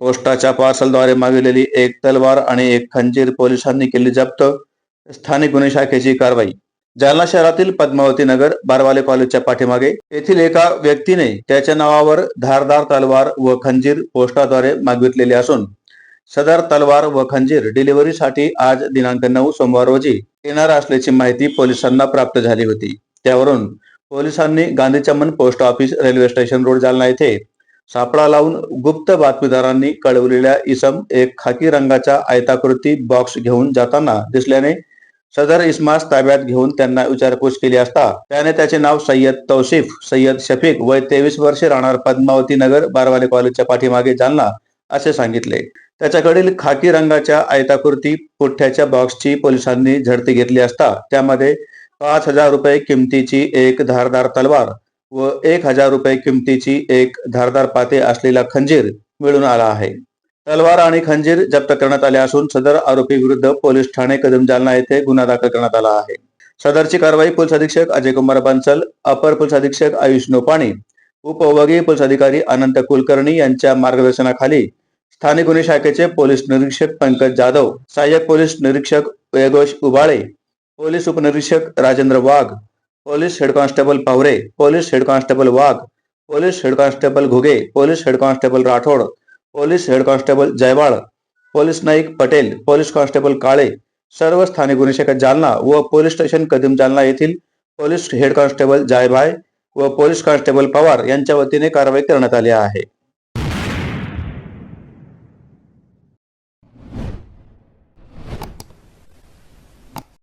पोस्टाच्या पार्सलद्वारे मागविलेली एक तलवार आणि एक खंजीर पोलिसांनी केली जप्त. स्थानिक गुन्हे शाखेची कारवाई. जालना शहरातील पद्मावती नगर बारवाले कॉलेजच्या पाठीमागे. येथील एका व्यक्तीने त्याच्या नावावर धारदार तलवार व खंजीर पोस्टाद्वारे मागवितलेली असून सदर तलवार व खंजीर डिलिव्हरीसाठी आज दिनांक नऊ सोमवार रोजी येणार असल्याची माहिती पोलिसांना प्राप्त झाली होती. त्यावरून पोलिसांनी Gandhi Chaman post office railway station road Jalna येथे सापळा लावून गुप्त बातमीदारांनी कळवलेल्या इसम एक खाकी रंगाचा आयताकृती बॉक्स घेऊन जाताना दिसल्याने सदर इस्मास ताब्यात घेऊन त्यांना विचारपूस केली असता. त्याने त्याचे नाव सय्यद तौसिफ सय्यद शफीक वय तेवीस वर्षे राहणार पद्मावती नगर बारवाले कॉलेजच्या पाठीमागे जालना असे सांगितले. त्याच्याकडील खाकी रंगाच्या आयताकृती पुठ्ठ्याच्या बॉक्सची पोलिसांनी झडती घेतली असता. त्यामध्ये पाच हजार रुपये किमतीची एक धारदार तलवार व एक हजार रुपये किमतीची एक धारदार पाते असलेला खंजीर मिळून आला आहे. तलवार आणि खंजीर जप्त करण्यात आले असून सदर आरोपी विरुद्ध पोलीस ठाणे कदम जालना येथे गुन्हा दाखल करण्यात आला आहे. सदरची कारवाई पोलीस अधीक्षक अजय कुमार बांसल अपर पोलीस अधीक्षक आयुष नोपाणी उपविभागीय पोलीस अधिकारी अनंत कुलकर्णी यांच्या मार्गदर्शनाखाली स्थानिक गुन्हे शाखेचे पोलीस निरीक्षक पंकज जाधव सहाय्यक पोलीस निरीक्षक वयघोष उबाळे पोलीस उपनिरीक्षक Rajendra Wagh police head constable Pawre police head constable Wagh police head constable Ghuge police head constable Rathod police head constable Jaywal police Naik Patel police constable Kale सर्व स्थानिक गुन्हे शाखा जालना व पोलीस स्टेशन कदम जालना येथील पोलीस हेड कॉन्स्टेबल जायभाय व police constable Pawar यांच्या वतीने कारवाई करण्यात आली आहे.